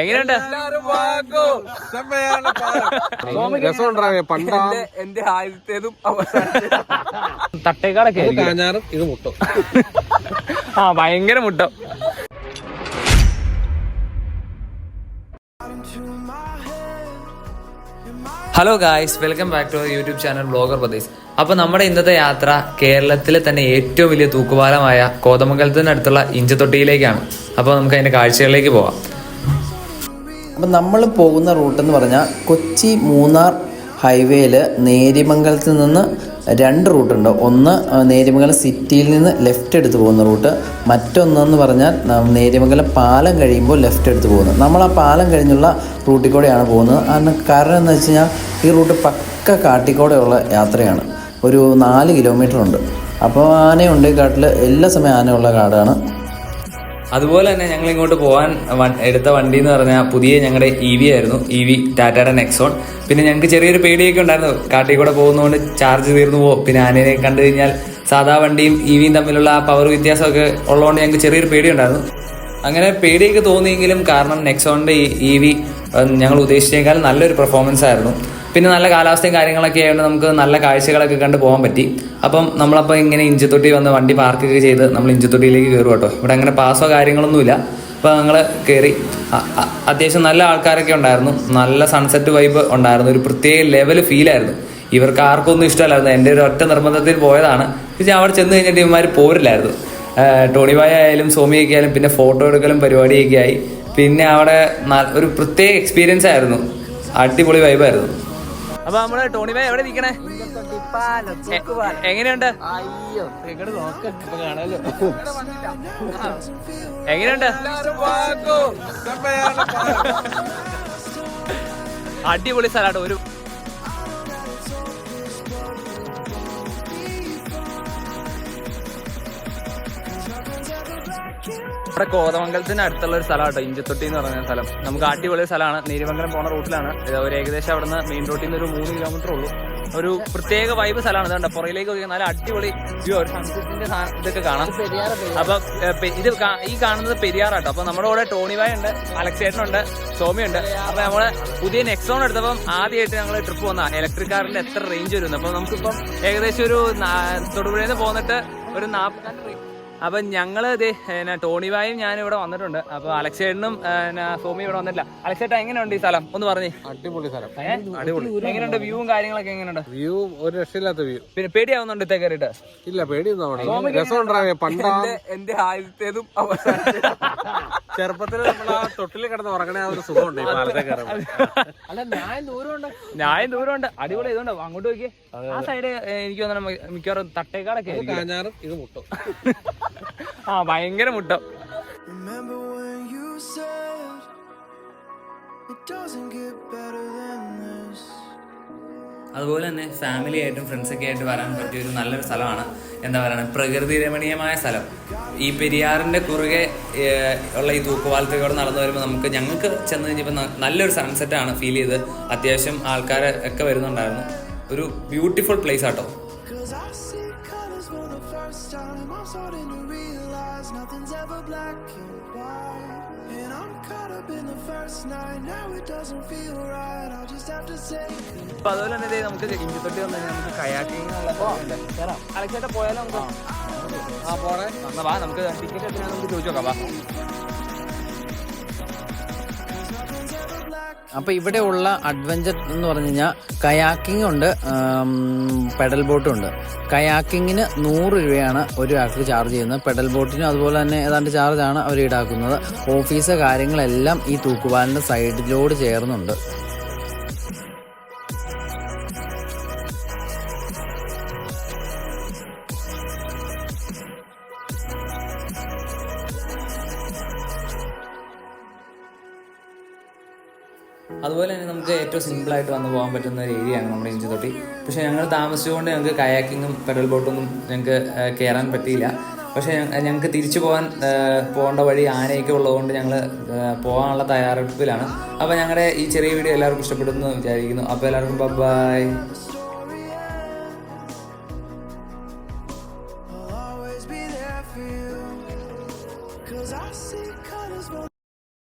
എങ്ങനെയുണ്ട്? രസമുണ്ടാവേ പണ്ടാ എന്റെ ആദ്യത്തേതും തട്ടേക്കാടൊക്കെ. കാഞ്ഞാറും ഇത് മുട്ടും. ആ ഭയങ്കര Muttom. Hello guys welcome back to YouTube channel blogger Pradesh അപ്പോൾ നമ്മുടെ ഇന്നത്തെ യാത്ര കേരളത്തിലെ തന്നെ ഏറ്റവും വലിയ തൂക്കുപാലമായ കോതമംഗലത്തിനടുത്തുള്ള ഇഞ്ചത്തൊട്ടിയിലേക്കാണ്. അപ്പോൾ നമുക്ക് അതിന്റെ കാഴ്ചകളിലേക്ക് പോവാം. അപ്പം നമ്മൾ പോകുന്ന റൂട്ട് എന്ന് പറഞ്ഞാൽ കൊച്ചി മൂന്നാർ ഹൈവേയിൽ നേര്യമംഗലത്ത് നിന്ന് രണ്ട് റൂട്ടുണ്ട് ഒന്ന് നേര്യമംഗലം സിറ്റിയിൽ നിന്ന് ലെഫ്റ്റ് എടുത്ത് പോകുന്ന റൂട്ട്. മറ്റൊന്നെന്ന് പറഞ്ഞാൽ നേര്യമംഗലം പാലം കഴിയുമ്പോൾ ലെഫ്റ്റ് എടുത്ത് പോകുന്നത്. നമ്മൾ ആ പാലം കഴിഞ്ഞുള്ള റൂട്ടിൽ കൂടെയാണ് പോകുന്നത്. കാരണം കാരണം എന്ന് വെച്ച് കഴിഞ്ഞാൽ ഈ റൂട്ട് പക്ക കാട്ടിക്കൂടെയുള്ള യാത്രയാണ്. ഒരു നാല് കിലോമീറ്റർ ഉണ്ട്. അപ്പോൾ ആനയുണ്ട് കാട്ടിൽ എല്ലാ സമയം ആനയുള്ള കാടാണ്. അതുപോലെ തന്നെ ഞങ്ങൾ ഇങ്ങോട്ട് പോകാൻ എടുത്ത വണ്ടി എന്ന് പറഞ്ഞാൽ പുതിയ ഞങ്ങളുടെ ഇ വി ആയിരുന്നു. ഇ വി ടാറ്റയുടെ നെക്സോൺ പിന്നെ ഞങ്ങൾക്ക് ചെറിയൊരു പേടിയൊക്കെ ഉണ്ടായിരുന്നു. കാട്ടിൽ കൂടെ പോകുന്നതുകൊണ്ട് ചാർജ് തീർന്നു പോകും പിന്നെ ആനയെ കണ്ടു കഴിഞ്ഞാൽ സാധാ വണ്ടിയും ഇ വിയും തമ്മിലുള്ള ആ പവർ വ്യത്യാസമൊക്കെ ഉള്ളതുകൊണ്ട് ഞങ്ങൾക്ക് ചെറിയൊരു പേടിയുണ്ടായിരുന്നു അങ്ങനെ പേടിയൊക്കെ തോന്നിയെങ്കിലും കാരണം നെക്സോണിന്റെ ഇ വി ഞങ്ങൾ ഉദ്ദേശിച്ചേക്കാൾ നല്ലൊരു പെർഫോമൻസ് ആയിരുന്നു. പിന്നെ നല്ല കാലാവസ്ഥയും കാര്യങ്ങളൊക്കെ ആയതുകൊണ്ട് നമുക്ക് നല്ല കാഴ്ചകളൊക്കെ കണ്ട് പോകാൻ പറ്റി. അപ്പം നമ്മളപ്പോൾ ഇങ്ങനെ ഇഞ്ചിത്തൊട്ടി വന്ന് വണ്ടി പാർക്കൊക്കെ ചെയ്ത് നമ്മൾ ഇഞ്ചിത്തൊട്ടിയിലേക്ക് കയറും കേട്ടോ. ഇവിടെ അങ്ങനെ പാസോ കാര്യങ്ങളൊന്നുമില്ല അപ്പോൾ ഞങ്ങൾ കയറി അത്യാവശ്യം നല്ല ആൾക്കാരൊക്കെ ഉണ്ടായിരുന്നു. നല്ല സൺസെറ്റ് വൈബ് ഉണ്ടായിരുന്നു. ഒരു പ്രത്യേക ലെവൽ ഫീലായിരുന്നു ഇവർക്ക് ആർക്കൊന്നും ഇഷ്ടമല്ലായിരുന്നു. എന്റെ ഒരു ഒറ്റ നിർബന്ധത്തിൽ പോയതാണ്. പക്ഷേ അവിടെ ചെന്ന് കഴിഞ്ഞിട്ട് ഇവന്മാർ പോരില്ലായിരുന്നു. ടോണി ബായ ആയാലും സോമിയൊക്കെ ആയാലും പിന്നെ ഫോട്ടോ എടുക്കലും പരിപാടിയൊക്കെ ആയി. പിന്നെ അവിടെ ഒരു പ്രത്യേക എക്സ്പീരിയൻസ് ആയിരുന്നു. അടിപൊളി വൈബായിരുന്നു അപ്പൊ നമ്മൾ ടോണി ബായ് എവിടെ നിൽക്കണേ എങ്ങനെയുണ്ട്? അയ്യോ ഇങ്ങോട്ട് നോക്ക് ഇപ്പൊ കാണാലോ? എങ്ങനെയുണ്ട്? അടിപൊളി സ്ഥലമാണ്. ഒരു നമ്മുടെ കോതമംഗലത്തിന് അടുത്തുള്ള ഒരു സ്ഥലമാണ് കേട്ടോ ഇഞ്ചത്തൊട്ടി എന്ന് പറയുന്ന സ്ഥലം. നമുക്ക് അടിപൊളി സ്ഥലമാണ്. നീരിമംഗലം പോണ റൂട്ടിലാണ്. ഒരു ഏകദേശം അവിടുന്ന് മെയിൻ റോട്ടിൽ നിന്ന് ഒരു മൂന്ന് കിലോമീറ്റർ ഉള്ളൂ. ഒരു പ്രത്യേക വൈബ് സ്ഥലമാണ്. ഇതുണ്ട് പുറയിലേക്ക് പോയി നല്ല അടിപൊളി ഒരു ഇതൊക്കെ കാണാം. അപ്പൊ ഇത് ഈ കാണുന്നത് പെരിയാറാട്ടോ. അപ്പൊ നമ്മുടെ കൂടെ ടോണി ബായ് ഉണ്ട് അലക്സേട്ടനുണ്ട് സോമിയുണ്ട് അപ്പൊ നമ്മൾ പുതിയ നെക്സോൺ എടുത്തപ്പം ആദ്യമായിട്ട് ഞങ്ങൾ ട്രിപ്പ് വന്ന ഇലക്ട്രിക് കാറിന്റെ എത്ര റേഞ്ച് വരുന്നു. അപ്പൊ നമുക്കിപ്പം ഏകദേശം ഒരു തൊടുപുഴയിൽ നിന്ന് പോന്നിട്ട് ഒരു നാൽപ്പത്തി അപ്പൊ ഞങ്ങൾ ഇത് ടോണി ബായും ഞാൻ ഇവിടെ വന്നിട്ടുണ്ട്. അപ്പൊ അലക്സേട്ടനും സോമി ഇവിടെ വന്നിട്ടില്ല. അലക്സേട്ട എങ്ങനെയുണ്ട് ഈ സ്ഥലം? ഒന്ന് പറഞ്ഞു. അടിപൊളി സ്ഥലം. അടിപൊളി. എങ്ങനെയുണ്ട്? വ്യൂവും കാര്യങ്ങളൊക്കെ എങ്ങനെയുണ്ട്? വ്യൂ ഒരു രക്ഷയില്ലാത്ത വ്യൂ. പിന്നെ പേടിയാവുന്നുണ്ട് ഇത്തേ കയറിയിട്ട്? ഇല്ല പേടിയൊന്നും പണ്ടാ എന്റെ ആദ്യത്തേതും ചെറുപ്പത്തിൽ നമ്മൾ ആ തൊട്ടിൽ കിടന്ന് ഉറങ്ങണ ആ ഒരു സുഖമുണ്ട് ഈ പാലത്തെ കയറുമ്പോൾ അല്ല ഞാൻ ദൂരമുണ്ട്. ഞാൻ ദൂരമുണ്ട്. അടിപൊളി ഇതുണ്ട്. അങ്ങോട്ട് നോക്കിയേ. ആ സൈഡ് എനിക്ക് തോന്നണം മി- മിക്കവാറും തട്ടേക്കാടൊക്കെ ആയിരിക്കും. കാഞ്ഞാറും ഇത് മുട്ടും. ആ ഭയങ്കര Muttom. Remember when you said it doesn't get better than this? അതുപോലെ തന്നെ ഫാമിലി ആയിട്ടും ഫ്രണ്ട്സൊക്കെ ആയിട്ട് വരാൻ പറ്റിയ ഒരു നല്ലൊരു സ്ഥലമാണ്. എന്താ പറയുക പ്രകൃതി രമണീയമായ സ്ഥലം. ഈ പെരിയാറിന്റെ കുറുകെ ഉള്ള ഈ തൂക്കുപാലത്തേക്കൂടെ നടന്നു വരുമ്പോൾ നമുക്ക് ഞങ്ങൾക്ക് ചെന്ന് കഴിഞ്ഞപ്പോൾ നല്ലൊരു സൺസെറ്റ് ആണ് ഫീൽ ചെയ്ത്. അത്യാവശ്യം ആൾക്കാർ ഒക്കെ വരുന്നുണ്ടായിരുന്നു. ഒരു ബ്യൂട്ടിഫുൾ പ്ലേസ് ആട്ടോ. Nothing's ever see അപ്പൊ അതുപോലെ തന്നെ നമുക്ക് ഇഞ്ചത്തൊട്ടി വന്നു നമുക്ക് കയാക്കിങ് അലക്സേട്ട പോയാലോ നമുക്ക്? ആ പോണേ. വാ നമുക്ക് ടിക്കറ്റ് എത്രയാണെന്ന് നമുക്ക് ചോദിച്ചോക്കാം വാ. അപ്പോൾ ഇവിടെ ഉള്ള അഡ്വഞ്ചർ എന്ന് പറഞ്ഞു കഴിഞ്ഞാൽ കയാക്കിംഗ് ഉണ്ട് പെഡൽ ബോട്ടും ഉണ്ട്. കയാക്കിങ്ങിന് നൂറ് രൂപയാണ് ഒരു ഒരാൾക്ക് ചാർജ് ചെയ്യുന്നത്. പെഡൽ ബോട്ടിനും അതുപോലെ തന്നെ ഏതാണ്ട് ചാർജാണ് അവർ ഈടാക്കുന്നത്. ഓഫീസ് കാര്യങ്ങളെല്ലാം ഈ തൂക്കുപാലിന്റെ സൈഡിലോട് ചേർന്നുണ്ട്. അതുപോലെ തന്നെ നമുക്ക് ഏറ്റവും സിമ്പിളായിട്ട് വന്ന് പോകാൻ പറ്റുന്ന ഒരു ഏരിയയാണ് നമ്മുടെ ഇഞ്ചി തൊട്ടി. പക്ഷെ ഞങ്ങൾ താമസിച്ചുകൊണ്ട് ഞങ്ങൾക്ക് കയാക്കിങ്ങും പെഡൽ ബോട്ടൊന്നും ഞങ്ങൾക്ക് കയറാൻ പറ്റിയില്ല. പക്ഷേ ഞങ്ങൾക്ക് തിരിച്ചു പോകാൻ പോകേണ്ട വഴി ആനയൊക്കെ ഉള്ളതുകൊണ്ട് ഞങ്ങൾ പോകാനുള്ള തയ്യാറെടുപ്പിലാണ്. അപ്പോൾ ഞങ്ങളുടെ ഈ ചെറിയ വീഡിയോ എല്ലാവർക്കും ഇഷ്ടപ്പെടുന്നു വിചാരിക്കുന്നു. അപ്പോൾ എല്ലാവർക്കും ബൈ